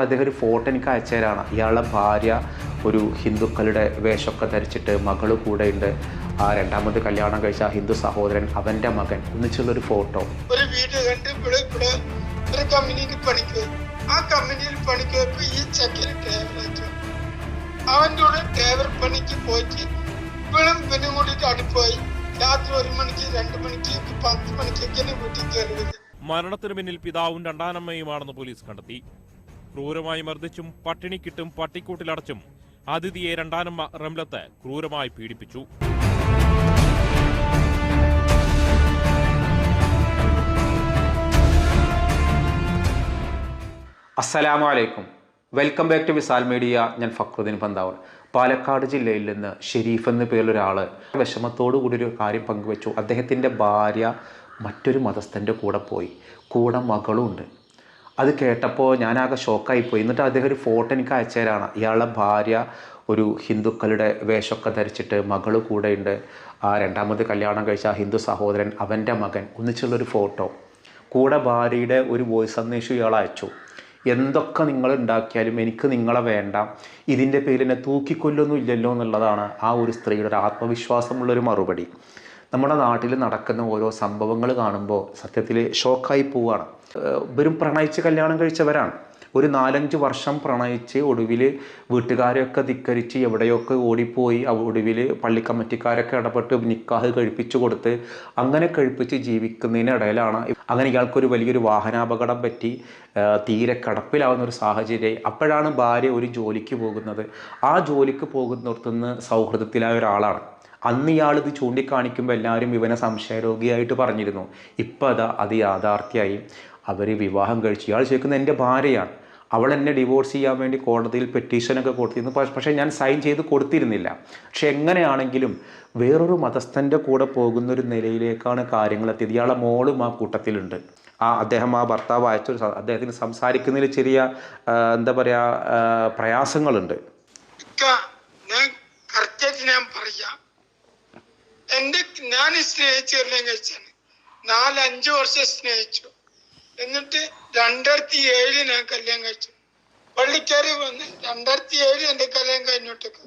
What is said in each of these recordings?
അദ്ദേഹം ഒരു ഫോട്ടോ എനിക്ക് അയച്ചു തരാണ് ഇയാളുടെ ഭാര്യ ഒരു ഹിന്ദുക്കളുടെ വേഷമൊക്കെ ധരിച്ചിട്ട് കൂടെ കൂടെയുണ്ട്. ആ രണ്ടാമത് കല്യാണം കഴിച്ച ഹിന്ദു സഹോദരൻ അവന്റെ മകൻ ഒന്നിച്ചുള്ളൊരു ഫോട്ടോ. ഒരു വീട് കണ്ട് ഇവിടെ ഇവിടെ ഒരു കമ്പനിയിൽ പണിക്ക് ആ കമ്പനിയിൽ പണിക്ക് പോയപ്പോ ഈ ചെക്കന് ഡ്രൈവറായിട്ട് അവന്റെ കൂടെ ഡ്രൈവർ പണിക്ക് പോയിട്ട് ഇവളും ഇവനും കൂടിയിട്ട് അടുപ്പായി രാത്രി ഒരു മണിക്ക് രണ്ട് മണിക്ക് പത്ത് മണിക്കൊക്കെയാണ് വീട്ടിൽ കയറി മരണത്തിന് പിന്നിൽ പിതാവും രണ്ടാനമ്മയുമാണെന്ന് പോലീസ് കണ്ടെത്തി. ക്രൂരമായി മർദ്ദിച്ചും പട്ടിണിക്കിട്ടും പട്ടിക്കൂട്ടിലടച്ചും അതിഥിയെ രണ്ടാനമ്മ റംലത്ത് ക്രൂരമായി പീഡിപ്പിച്ചു. അസ്സലാമു അലൈക്കും. Welcome back to Visal media. ഞാൻ ഫക്രുദ്ദീൻ പന്താവർ. പാലക്കാട് ജില്ലയിൽ നിന്ന് ഷെരീഫ് എന്ന പേരിലൊരാൾ വിഷമത്തോടു കൂടി ഒരു കാര്യം പങ്കുവച്ചു. അദ്ദേഹത്തിന്റെ ഭാര്യ മറ്റൊരു മതസ്ഥന്റെ കൂടെ പോയി. കൂടെ മകളും ഉണ്ട് അത് കേട്ടപ്പോൾ ഞാനാകെ ഷോക്കായിപ്പോയി എന്നിട്ട് അദ്ദേഹം ഒരു ഫോട്ടോ എനിക്ക് അയച്ചു തരാണ് ഇയാളുടെ ഭാര്യ ഒരു ഹിന്ദുക്കളുടെ വേഷമൊക്കെ ധരിച്ചിട്ട് മകൾ കൂടെയുണ്ട്. ആ രണ്ടാമത് കല്യാണം കഴിച്ച ആ ഹിന്ദു സഹോദരൻ അവന്റെ മകൻ ഒന്നിച്ചുള്ളൊരു ഫോട്ടോ കൂടെ ഭാര്യയുടെ ഒരു വോയിസ് സന്ദേശം ഇയാൾ അയച്ചു. എന്തൊക്കെ നിങ്ങൾ ഉണ്ടാക്കിയാലും എനിക്ക് നിങ്ങളെ വേണ്ട. ഇതിന്റെ പേരിൽ എന്നെ തൂക്കിക്കൊല്ലൊന്നും ഇല്ലല്ലോ എന്നുള്ളതാണ് ആ ഒരു സ്ത്രീയുടെ ഒരു ആത്മവിശ്വാസമുള്ളൊരു മറുപടി. നമ്മുടെ നാട്ടിൽ നടക്കുന്ന ഓരോ സംഭവങ്ങൾ കാണുമ്പോൾ സത്യത്തിൽ ഷോക്കായി പോവുകയാണ് ഇവരും പ്രണയിച്ച് കല്യാണം കഴിച്ചവരാണ്. ഒരു നാലഞ്ച് വർഷം പ്രണയിച്ച് ഒടുവിൽ വീട്ടുകാരെയൊക്കെ ധിക്കരിച്ച് എവിടെയൊക്കെ ഓടിപ്പോയി ഒടുവിൽ പള്ളി കമ്മിറ്റിക്കാരൊക്കെ ഇടപെട്ട് നിക്കാഹ് കഴിപ്പിച്ചു കൊടുത്ത് അങ്ങനെ കഴിപ്പിച്ച് ജീവിക്കുന്നതിനിടയിലാണ് അങ്ങനെ ഇയാൾക്കൊരു വലിയൊരു വാഹനാപകടം പറ്റി തീരെ കിടപ്പിലാവുന്ന ഒരു സാഹചര്യം അപ്പോഴാണ് ഭാര്യ ഒരു ജോലിക്ക് പോകുന്നത്. ആ ജോലിക്ക് പോകുന്നിടത്തുനിന്ന് സൗഹൃദത്തിലായ ഒരാളാണ്. അന്ന് ഇയാൾ ഇത് ചൂണ്ടിക്കാണിക്കുമ്പോൾ എല്ലാവരും ഇവനെ സംശയരോഗിയായിട്ട് പറഞ്ഞിരുന്നു. ഇപ്പം അതാ അത് യാഥാർത്ഥ്യമായി അവർ വിവാഹം കഴിച്ചു. ഇയാൾ ചോദിക്കുന്നത് എന്റെ ഭാര്യയാണ്. അവൾ എന്നെ ഡിവോഴ്സ് ചെയ്യാൻ വേണ്ടി കോടതിയിൽ പെറ്റീഷനൊക്കെ കൊടുത്തിരുന്നു. പക്ഷ- ഞാൻ സൈൻ ചെയ്ത് കൊടുത്തിരുന്നില്ല. പക്ഷെ എങ്ങനെയാണെങ്കിലും വേറൊരു മതസ്ഥന്റെ കൂടെ പോകുന്ന ഒരു നിലയിലേക്കാണ് കാര്യങ്ങൾ എത്തിയത്. ഇയാളെ മോളും ആ കൂട്ടത്തിലുണ്ട്. ആ അദ്ദേഹം ആ ഭർത്താവ് അയച്ചൊരു അദ്ദേഹത്തിന് സംസാരിക്കുന്നതിൽ ചെറിയ എന്താ പറയുക പ്രയാസങ്ങളുണ്ട്. ഞാൻ കറക്റ്റായിട്ട് ഞാൻ സ്നേഹിച്ചു നാലഞ്ചു വർഷം സ്നേഹിച്ചു. എന്നിട്ട് രണ്ടായിരത്തി ഏഴിൽ ഞാൻ കല്യാണം കഴിച്ചു. പള്ളിക്കാരി വന്ന് രണ്ടായിരത്തി ഏഴിൽ എന്റെ കല്യാണം കഴിഞ്ഞോട്ടേക്ക്.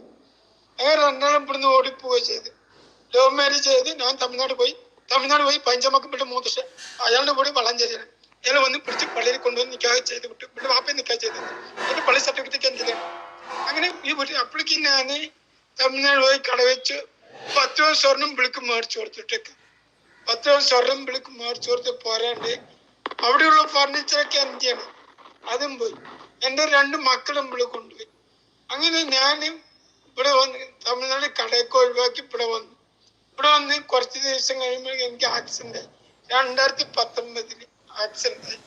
അങ്ങനെ രണ്ടാളും ഇവിടുന്ന് ഓടിപ്പോവുക ചെയ്ത്. ലവ് മാരേജ് ചെയ്ത് ഞാൻ തമിഴ്നാട് പോയി. തമിഴ്നാട് പോയി പഞ്ചമക്കപ്പെട്ട മൂന്ന് ദിവസം അയാളുടെ കൂടി വളഞ്ചേരിയാണ് അയാൾ വന്ന് പിടിച്ച് പള്ളിയിൽ കൊണ്ടുവന്ന് നിൽക്കാതെ ചെയ്ത് വിട്ടു. പിന്നെ വാപ്പയെ നിൽക്കാതെ ചെയ്ത്. എന്റെ പള്ളി സർട്ടിഫിക്കറ്റ് എന്തിനാണ്? അങ്ങനെ ഈ വീട്ടിൽ അപ്പോഴേക്കും ഞാൻ തമിഴ്നാട് പോയി കട വെച്ച് പത്ത് സ്വർണം വിളിക്ക് മേടിച്ചു കൊടുത്തിട്ടേക്ക്. പത്ത് സ്വർണം വിളിക്ക് മേടിച്ചു കൊടുത്ത് പോരാണ്ട് അവിടെയുള്ള ഫർണിച്ചറൊക്കെ എന്റെയാണ് അതും പോയി. എന്റെ രണ്ട് മക്കളും ഇവിടെ കൊണ്ടുപോയി. അങ്ങനെ ഞാൻ ഇവിടെ വന്ന് തമിഴ്നാട് കടയൊക്കെ ഒഴിവാക്കി ഇവിടെ വന്നു. ഇവിടെ വന്ന് കുറച്ച് ദിവസം കഴിയുമ്പോൾ എനിക്ക് ആക്സിഡന്റ് രണ്ടായിരത്തി പത്തൊമ്പതിൽ ആക്സിഡന്റ് ആയി.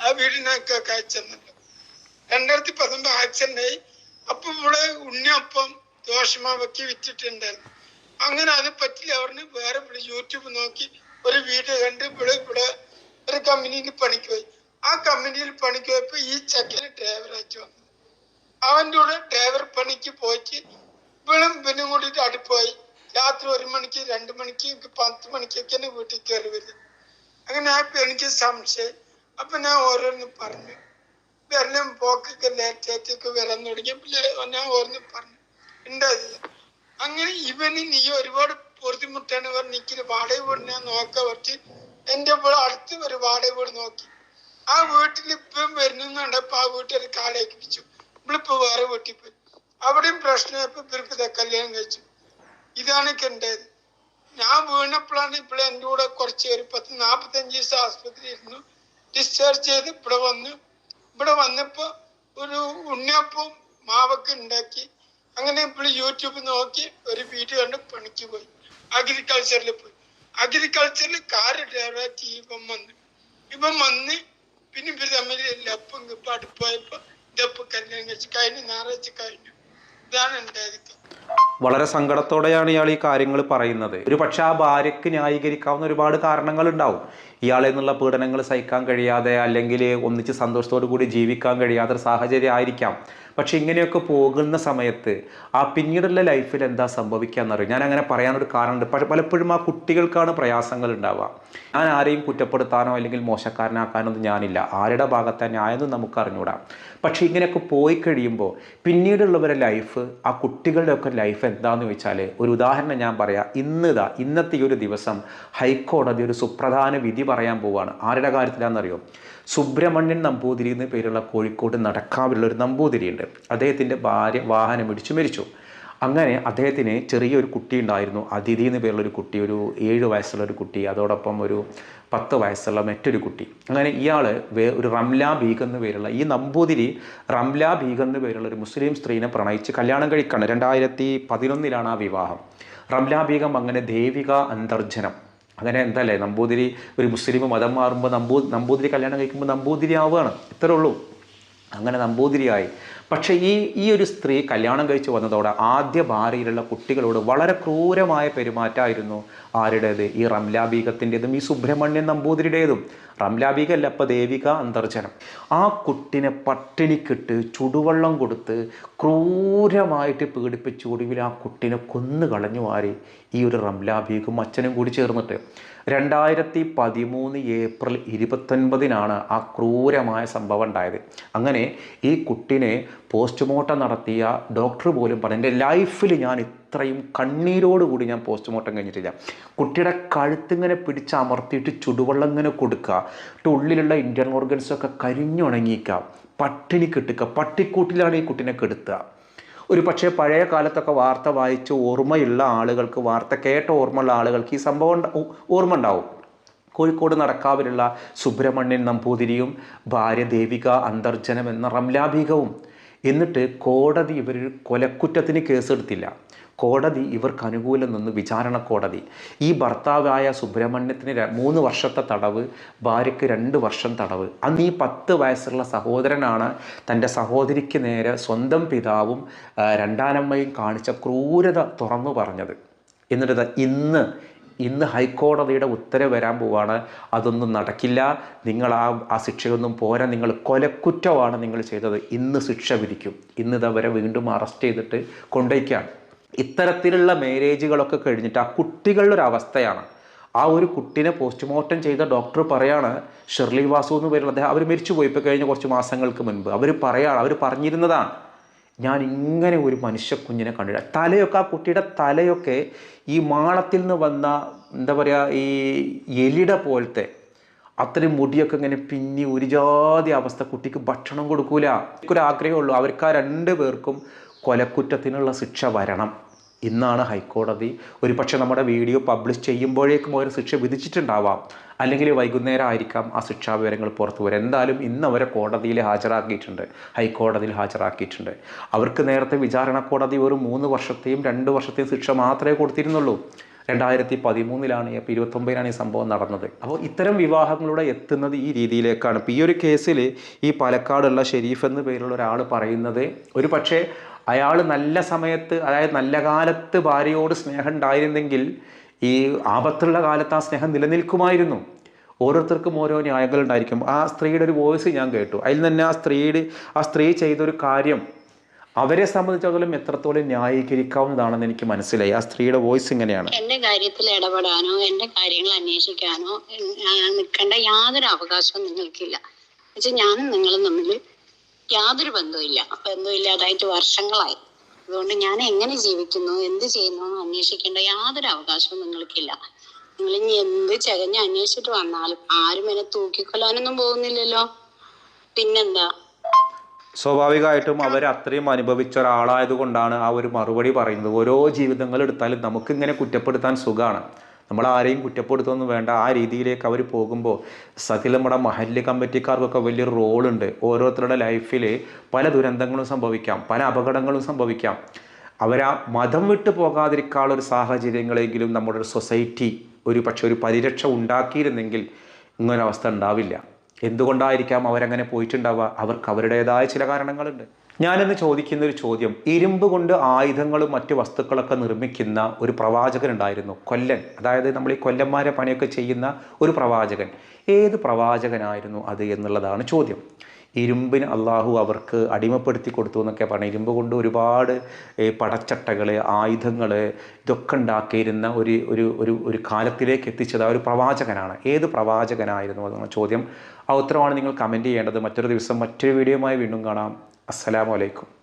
ആ വീടിനൊക്കെ അയച്ചെന്നുണ്ട് രണ്ടായിരത്തി പത്തൊമ്പത് ആക്സിഡന്റ് ആയി. അപ്പൊ ഇവിടെ ഉണ്ണിയപ്പം ദോഷമാവൊക്കെ വിറ്റിട്ടുണ്ടായിരുന്നു. അങ്ങനെ അത് പറ്റില്ല. അവരിന് വേറെ ഇവിടെ യൂട്യൂബ് നോക്കി ഒരു വീഡിയോ കണ്ട് ഇവിടെ ഇവിടെ ഒരു കമ്പനിയിൽ പണിക്ക് പോയി. ആ കമ്പനിയിൽ പണിക്ക് പോയപ്പോ ഈ ചെക്കന് ഡ്രൈവറായിട്ട് വന്നു അവന്റെ കൂടെ ഡ്രൈവർ പണിക്ക് പോയിട്ട് ഇവളും ഇവനും കൂടിയിട്ട് അടുപ്പായി രാത്രി ഒരു മണിക്ക് രണ്ട് മണിക്ക് പത്ത് മണിക്കൊക്കെയാണ് വീട്ടിൽ കയറി വരും. അങ്ങനെ ആ എനിക്ക് സംശയം. അപ്പൊ ഞാൻ ഓരോന്ന് പറഞ്ഞു. വെള്ളം പോക്കൊക്കെ ലേറ്റായിട്ടൊക്കെ വരാൻ തുടങ്ങിയപ്പോൾ ഞാൻ ഓരോന്ന് പറഞ്ഞു. ഉണ്ടായില്ല അങ്ങനെ ഇവന് നീ ഒരുപാട് പൊറുതിമുട്ടാണ് പറഞ്ഞ് എനിക്ക് വാടക വീട് ഞാൻ നോക്കാൻ പറ്റി എന്റെ ഇവിടെ അടുത്ത് ഒരു വാടക വീട് നോക്കി. ആ വീട്ടിൽ ഇപ്പം വരുന്നുണ്ടപ്പോ ആ വീട്ടിൽ കാലേക്ക് പിടിച്ചു. ഇവളിപ്പോ വേറെ വീട്ടിൽ പോയി. അവിടെയും പ്രശ്നമായപ്പോ ഇവർക്ക് കല്യാണം കഴിച്ചു. ഇതാണ് കണ്ടത് ഞാൻ വീണപ്പോഴാണ് ഇവിടെ എന്റെ കൂടെ കുറച്ച് ഒരു പത്ത് നാൽപ്പത്തഞ്ച് ദിവസം ആസ്പത്രി ഇരുന്നു. ഡിസ്ചാർജ് ചെയ്ത് ഇവിടെ വന്നു. ഇവിടെ വന്നപ്പോ ഒരു ഉണ്ണിയപ്പവും മാവൊക്കെ ഉണ്ടാക്കി. അങ്ങനെ ഇപ്പോൾ യൂട്യൂബ് നോക്കി ഒരു വീഡിയോ കണ്ട് പണിക്ക് പോയി. അഗ്രികൾച്ചറിൽ പോയി. അഗ്രികൾച്ചറിൽ കാറ് ഡ്രൈവറായിട്ട് ഇപ്പം വന്നു. ഇപ്പം വന്ന് പിന്നെ ഇവർ തമ്മിൽ ലപ്പം ഇപ്പം അടുപ്പായപ്പോ ഇതപ്പം കല്യാണം കഴിച്ച് കഴിഞ്ഞു ഞായറാഴ്ച കഴിഞ്ഞു. ഇതാണ് ഉണ്ടായത് വളരെ സങ്കടത്തോടെയാണ് ഇയാൾ ഈ കാര്യങ്ങൾ പറയുന്നത്. ഒരു പക്ഷെ ആ ഭാര്യയ്ക്ക് ന്യായീകരിക്കാവുന്ന ഒരുപാട് കാരണങ്ങൾ ഉണ്ടാവും ഇയാളെ നിന്നുള്ള പീഡനങ്ങൾ സഹിക്കാൻ കഴിയാതെ അല്ലെങ്കിൽ ഒന്നിച്ച് സന്തോഷത്തോടു കൂടി ജീവിക്കാൻ കഴിയാത്ത ഒരു സാഹചര്യം ആയിരിക്കാം. പക്ഷെ ഇങ്ങനെയൊക്കെ പോകുന്ന സമയത്ത് ആ പിന്നീടുള്ള ലൈഫിൽ എന്താ സംഭവിക്കാന്നറിയും? ഞാൻ അങ്ങനെ പറയാനൊരു കാരണമുണ്ട്. പക്ഷേ പലപ്പോഴും ആ കുട്ടികൾക്കാണ് പ്രയാസങ്ങൾ ഉണ്ടാവുക ഞാൻ ആരെയും കുറ്റപ്പെടുത്താനോ അല്ലെങ്കിൽ മോശക്കാരനാക്കാനോ ഒന്നും ഞാനില്ല. ആരുടെ ഭാഗത്താണ് ന്യായം നമുക്ക് അറിഞ്ഞുകൂടാം പക്ഷെ ഇങ്ങനെയൊക്കെ പോയി കഴിയുമ്പോൾ പിന്നീടുള്ളവരുടെ ലൈഫ് ആ കുട്ടികളുടെയൊക്കെ ലൈഫ് എന്താന്ന് ചോദിച്ചാൽ ഒരു ഉദാഹരണം ഞാൻ പറയാം. ഇന്ന് ഇതാ ഇന്നത്തെ ഈ ഒരു ദിവസം ഹൈക്കോടതി ഒരു സുപ്രധാന വിധി പറയാൻ പോവുകയാണ് ആരുടെ കാര്യത്തിലാണെന്നറിയോ സുബ്രഹ്മണ്യൻ നമ്പൂതിരി എന്ന പേരുള്ള കോഴിക്കോട് നടക്കാവിലുള്ള ഒരു നമ്പൂതിരിയുണ്ട്. അദ്ദേഹത്തിന്റെ ഭാര്യ വാഹനം ഇടിച്ചു മരിച്ചു. അങ്ങനെ അദ്ദേഹത്തിന് ചെറിയൊരു കുട്ടി ഉണ്ടായിരുന്നു അതിഥി എന്ന് പേരുള്ള ഒരു കുട്ടി ഒരു ഏഴ് വയസ്സുള്ള ഒരു കുട്ടി അതോടൊപ്പം ഒരു പത്ത് വയസ്സുള്ള മറ്റൊരു കുട്ടി. അങ്ങനെ ഇയാൾ വേ ഒരു റംല ബീഗ് എന്ന് പേരുള്ള ഈ നമ്പൂതിരി റംല ബീഗ് എന്ന് പേരുള്ള ഒരു മുസ്ലിം സ്ത്രീനെ പ്രണയിച്ച് കല്യാണം കഴിക്കണം. രണ്ടായിരത്തി പതിനൊന്നിലാണ് ആ വിവാഹം. റംല ബീഗം അങ്ങനെ ദേവിക അന്തർജനം. അങ്ങനെ എന്തല്ലേ? നമ്പൂതിരി ഒരു മുസ്ലിം മതം മാറുമ്പോൾ നമ്പൂ നമ്പൂതിരി കല്യാണം കഴിക്കുമ്പോൾ നമ്പൂതിരി ആവുകയാണ്. ഇത്രേ ഉള്ളൂ. അങ്ങനെ നമ്പൂതിരിയായി. പക്ഷേ ഈ ഈ ഒരു സ്ത്രീ കല്യാണം കഴിച്ച് വന്നതോടെ ആദ്യ ഭാര്യയിലുള്ള കുട്ടികളോട് വളരെ ക്രൂരമായ പെരുമാറ്റമായിരുന്നു ആരുടേത്? ഈ റംലാബീകത്തിന്റെതും ഈ സുബ്രഹ്മണ്യൻ നമ്പൂതിരിയുടേതും. റംലാബീക അല്ല അപ്പം ദേവിക അന്തർജനം. ആ കുട്ടിനെ പട്ടിണിക്കിട്ട് ചുടുവെള്ളം കൊടുത്ത് ക്രൂരമായിട്ട് പീഡിപ്പിച്ച് ഒടുവിൽ ആ കുട്ടിനെ കൊന്നു കളഞ്ഞു ആര് ഈ ഒരു റംലാബീകും അച്ഛനും കൂടി ചേർന്നിട്ട്. രണ്ടായിരത്തി പതിമൂന്ന് ഏപ്രിൽ ഇരുപത്തൊൻപതിനാണ് ആ ക്രൂരമായ സംഭവം ഉണ്ടായത്. അങ്ങനെ ഈ കുട്ടിനെ പോസ്റ്റ്മോർട്ടം നടത്തിയ ഡോക്ടർ പോലും പറഞ്ഞു എന്റെ ലൈഫിൽ ഞാൻ ഇത്രയും കണ്ണീരോടുകൂടി ഞാൻ പോസ്റ്റ്മോർട്ടം കഴിഞ്ഞിട്ടില്ല. കുട്ടിയുടെ കഴുത്തിങ്ങനെ പിടിച്ച് അമർത്തിയിട്ട് ചുടുവെള്ളം ഇങ്ങനെ കൊടുക്കുക എന്നിട്ട് ഉള്ളിലുള്ള ഇന്റേർണൽ ഓർഗൻസൊക്കെ കരിഞ്ഞുണങ്ങിക്കുക പട്ടിണി കെട്ടുക പട്ടിക്കൂട്ടിലാണ് ഈ കുട്ടിനെ കെടുത്തുക. ഒരു പക്ഷേ പഴയ കാലത്തൊക്കെ വാർത്ത വായിച്ച് ഓർമ്മയുള്ള ആളുകൾക്ക് വാർത്ത കേട്ട ഓർമ്മയുള്ള ആളുകൾക്ക് ഈ സംഭവം ഓർമ്മ ഉണ്ടാവും. കോഴിക്കോട് നടക്കാവിലുള്ള സുബ്രഹ്മണ്യൻ നമ്പൂതിരിയും ഭാര്യ ദേവിക അന്തർജനം എന്ന റംലാഭികവും. എന്നിട്ട് കോടതി ഇവർ കൊലക്കുറ്റത്തിന് കേസെടുത്തില്ല. കോടതി ഇവർക്ക് അനുകൂലം നിന്ന്. വിചാരണ കോടതി. ഈ ഭർത്താവായ സുബ്രഹ്മണ്യത്തിന് മൂന്ന് വർഷത്തെ തടവ് ഭാര്യയ്ക്ക് രണ്ട് വർഷം തടവ്. അന്ന് ഈ പത്ത് വയസ്സുള്ള സഹോദരനാണ് തന്റെ സഹോദരിക്ക് നേരെ സ്വന്തം പിതാവും രണ്ടാനമ്മയും കാണിച്ച ക്രൂരത തുറന്നു പറഞ്ഞത്. എന്നിട്ട് ഇന്ന് ഇന്ന് ഹൈക്കോടതിയുടെ ഉത്തരവ് വരാൻ പോവാണ്. അതൊന്നും നടക്കില്ല. നിങ്ങൾ ആ ആ ശിക്ഷയൊന്നും പോരാ. നിങ്ങൾ കൊലക്കുറ്റമാണ് നിങ്ങൾ ചെയ്തത്. ഇന്ന് ശിക്ഷ വിധിക്കും. ഇന്ന് ഇതവരെ വീണ്ടും അറസ്റ്റ് ചെയ്തിട്ട് കൊണ്ടുപോയിക്കാണ്. ഇത്തരത്തിലുള്ള മാരേജുകളൊക്കെ കഴിഞ്ഞിട്ട് ആ കുട്ടികളുടെ ഒരു അവസ്ഥയാണ്. ആ ഒരു കുട്ടിനെ പോസ്റ്റ്മോർട്ടം ചെയ്ത ഡോക്ടർ പറയാണ് ഷെർലി വാസു എന്ന് പേരുള്ള അദ്ദേഹം അവർ മരിച്ചുപോയി. ഇപ്പോൾ കഴിഞ്ഞ കുറച്ച് മാസങ്ങൾക്ക് മുൻപ് അവർ പറയാണ് അവർ പറഞ്ഞിരുന്നതാണ്. ഞാൻ ഇങ്ങനെ ഒരു മനുഷ്യ കുഞ്ഞിനെ കണ്ടില്ല തലയൊക്കെ ആ കുട്ടിയുടെ തലയൊക്കെ ഈ മാളത്തിൽ നിന്ന് വന്ന എന്താ പറയുക ഈ എലിയുടെ പോലത്തെ അത്രയും മുടിയൊക്കെ ഇങ്ങനെ പിന്നി ഒരു ജാതി അവസ്ഥ കുട്ടിക്ക് ഭക്ഷണം കൊടുക്കൂല. ഒരു ആഗ്രഹമുള്ളൂ അവർക്ക് ആ രണ്ട് പേർക്കും കൊലക്കുറ്റത്തിനുള്ള ശിക്ഷ വരണം. ഇന്നാണ് ഹൈക്കോടതി. ഒരു പക്ഷേ നമ്മുടെ വീഡിയോ പബ്ലിഷ് ചെയ്യുമ്പോഴേക്കും അവർ ശിക്ഷ വിധിച്ചിട്ടുണ്ടാവാം. അല്ലെങ്കിൽ വൈകുന്നേരം ആയിരിക്കാം ആ ശിക്ഷാ വിവരങ്ങൾ പുറത്തു വരും എന്തായാലും ഇന്ന് അവരെ കോടതിയിൽ ഹാജരാക്കിയിട്ടുണ്ട്. ഹൈക്കോടതിയിൽ ഹാജരാക്കിയിട്ടുണ്ട്. അവർക്ക് നേരത്തെ വിചാരണ കോടതി ഒരു മൂന്ന് വർഷത്തെയും രണ്ട് വർഷത്തെയും ശിക്ഷ മാത്രമേ കൊടുത്തിരുന്നുള്ളൂ. രണ്ടായിരത്തി പതിമൂന്നിലാണ് അപ്പോൾ ഇരുപത്തൊമ്പതിനാണ് ഈ സംഭവം നടന്നത്. അപ്പോൾ ഇത്തരം വിവാഹങ്ങളുടെ എത്തുന്നത് ഈ രീതിയിലേക്കാണ്. ഇപ്പോൾ ഈ ഒരു കേസിൽ ഈ പാലക്കാടുള്ള ഷെരീഫ് എന്ന് പേരുള്ള ഒരാൾ പറയുന്നത് ഒരു പക്ഷേ അയാൾ നല്ല സമയത്ത് അതായത് നല്ല കാലത്ത് ഭാര്യയോട് സ്നേഹം ഉണ്ടായിരുന്നെങ്കിൽ ഈ ആപത്തുള്ള കാലത്ത് ആ സ്നേഹം നിലനിൽക്കുമായിരുന്നു. ഓരോരുത്തർക്കും ഓരോ ന്യായങ്ങൾ ഉണ്ടായിരിക്കും. ആ സ്ത്രീയുടെ ഒരു വോയിസ് ഞാൻ കേട്ടു. അതിൽ തന്നെ ആ സ്ത്രീയുടെ ആ സ്ത്രീ ചെയ്തൊരു കാര്യം അവരെ സംബന്ധിച്ചിടത്തോളം എത്രത്തോളം ന്യായീകരിക്കാവുന്നതാണെന്ന് എനിക്ക് മനസ്സിലായി. ആ സ്ത്രീയുടെ വോയിസ് ഇങ്ങനെയാണ്. എന്റെ കാര്യത്തിൽ ഇടപെടാനോ എന്റെ കാര്യങ്ങൾ അന്വേഷിക്കാനോ നിൽക്കേണ്ട യാതൊരു അവകാശവും നിങ്ങൾക്കില്ല. ഞാനും നിങ്ങളും തമ്മിൽ യാതൊരു ബന്ധവുമില്ല. ബന്ധമില്ലാതായിട്ട് വർഷങ്ങളായി. അതുകൊണ്ട് ഞാൻ എങ്ങനെ ജീവിക്കുന്നു എന്ത് ചെയ്യുന്നു എന്ന് അന്വേഷിക്കേണ്ട യാതൊരു അവകാശവും നിങ്ങൾക്കില്ല. നിങ്ങൾ ഇനി എന്ത് ചകഞ്ഞ് അന്വേഷിച്ചിട്ട് വന്നാലും ആരും എന്നെ തൂക്കിക്കൊല്ലാനൊന്നും പോകുന്നില്ലല്ലോ. പിന്നെന്താ? സ്വാഭാവികമായിട്ടും അവർ അത്രയും അനുഭവിച്ച ഒരാളായത് കൊണ്ടാണ് ആ ഒരു മറുപടി പറയുന്നത്. ഓരോ ജീവിതങ്ങൾ എടുത്താലും നമുക്ക് ഇങ്ങനെ കുറ്റപ്പെടുത്താൻ സുഖമാണ്. നമ്മൾ ആരെയും കുറ്റപ്പെടുത്തൊന്നും വേണ്ട. ആ രീതിയിലേക്ക് അവർ പോകുമ്പോൾ സത്യത്തിൽ നമ്മുടെ മഹല്ല് കമ്മിറ്റിക്കാർക്കൊക്കെ വലിയൊരു റോളുണ്ട്. ഓരോരുത്തരുടെ ലൈഫിൽ പല ദുരന്തങ്ങളും സംഭവിക്കാം. പല അപകടങ്ങളും സംഭവിക്കാം. അവരാ മതം വിട്ടു പോകാതിരിക്കാനുള്ള ഒരു സാഹചര്യങ്ങളെങ്കിലും നമ്മുടെ ഒരു സൊസൈറ്റി ഒരു പക്ഷെ ഒരു പരിരക്ഷ ഉണ്ടാക്കിയിരുന്നെങ്കിൽ ഇങ്ങനൊരവസ്ഥ ഉണ്ടാവില്ല. എന്തുകൊണ്ടായിരിക്കാം അവരങ്ങനെ പോയിട്ടുണ്ടാവുക? അവർക്ക് അവരുടേതായ ചില കാരണങ്ങളുണ്ട്. ഞാനിന്ന് ചോദിക്കുന്ന ഒരു ചോദ്യം. ഇരുമ്പ് കൊണ്ട് ആയുധങ്ങളും മറ്റ് വസ്തുക്കളൊക്കെ നിർമ്മിക്കുന്ന ഒരു പ്രവാചകൻ ഉണ്ടായിരുന്നു കൊല്ലൻ. അതായത് നമ്മൾ ഈ കൊല്ലന്മാരെ പണിയൊക്കെ ചെയ്യുന്ന ഒരു പ്രവാചകൻ. ഏത് പ്രവാചകനായിരുന്നു അത് എന്നുള്ളതാണ് ചോദ്യം. ഇരുമ്പിന് അള്ളാഹു അവർക്ക് അടിമപ്പെടുത്തി കൊടുത്തു എന്നൊക്കെ പറഞ്ഞു ഇരുമ്പ് കൊണ്ട് ഒരുപാട് പടച്ചട്ടകൾ ആയുധങ്ങൾ ഇതൊക്കെ ഉണ്ടാക്കിയിരുന്ന ഒരു ഒരു ഒരു ഒരു കാലത്തിലേക്ക് എത്തിച്ചത് ആ ഒരു പ്രവാചകനാണ്. ഏത് പ്രവാചകനായിരുന്നു അതെന്ന ചോദ്യം. ആ ഉത്തരമാണ് നിങ്ങൾ കമന്റ് ചെയ്യേണ്ടത്. മറ്റൊരു ദിവസം മറ്റൊരു വീഡിയോയുമായി വീണ്ടും കാണാം. അസ്സലാമു അലൈക്കും.